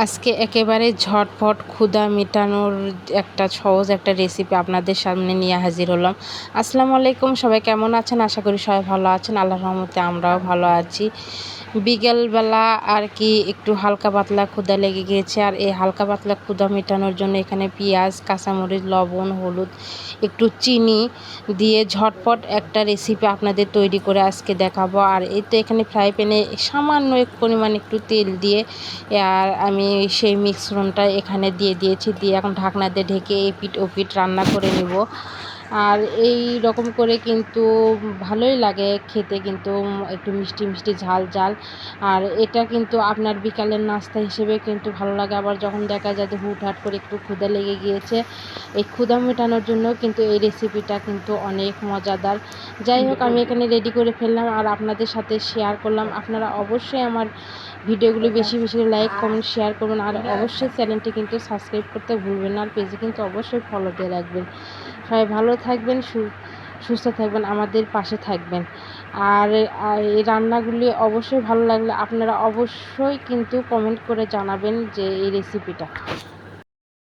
আজকে একেবারে ঝটফট ক্ষুদা মেটানোর একটা সহজ একটা রেসিপি আপনাদের সামনে নিয়ে হাজির হলাম। আসসালামু আলাইকুম, সবাই কেমন আছেন? আশা করি সবাই ভালো আছেন। আল্লাহর রহমতে আমরাও ভালো আছি। বিকেলবেলা আর কি একটু হালকা পাতলা ক্ষুদা লেগে গিয়েছে। আর এই হালকা পাতলা ক্ষুদা মেটানোর জন্য এখানে পেঁয়াজ, কাঁচামরিচ, লবণ, হলুদ, একটু চিনি দিয়ে ঝটপট একটা রেসিপি আপনাদের তৈরি করে আজকে দেখাবো। আর এই তো এখানে ফ্রাই প্যানে সামান্য এক পরিমাণ একটু তেল দিয়ে, আর আমি সেই মিশ্রণটা এখানে দিয়ে দিয়েছি। দিয়ে এখন ঢাকনা দিয়ে ঢেকে এপিট ওপিট রান্না করে নেব। আর এই রকম করে কিন্তু ভালোই লাগে খেতে কিন্তু একটু মিষ্টি মিষ্টি ঝাল ঝাল। আর এটা কিন্তু আপনার বিকালের নাস্তা হিসেবে কিন্তু ভালো লাগে। আবার যখন দেখা যায় যে হুটহাট করে একটু ক্ষুদা লেগে গিয়েছে, এই ক্ষুদা মেটানোর জন্য কিন্তু এই রেসিপিটা কিন্তু অনেক মজাদার। যাই হোক, আমি এখানে রেডি করে ফেললাম আর আপনাদের সাথে শেয়ার করলাম। আপনারা অবশ্যই আমার ভিডিওগুলি বেশি বেশি লাইক কমেন্ট শেয়ার করবেন। আর অবশ্যই চ্যানেলটি কিন্তু সাবস্ক্রাইব করতে ভুলবেন না। আর পেজে কিন্তু অবশ্যই ফলো দিয়ে রাখবেন। সবাই ভালো থাকবেন সুস্থ থাকবেন, আমাদের পাশে থাকবেন। আর এই রান্নাগুলি অবশ্যই ভালো লাগলে আপনারা অবশ্যই কিন্তু কমেন্ট করে জানাবেন যে এই রেসিপিটা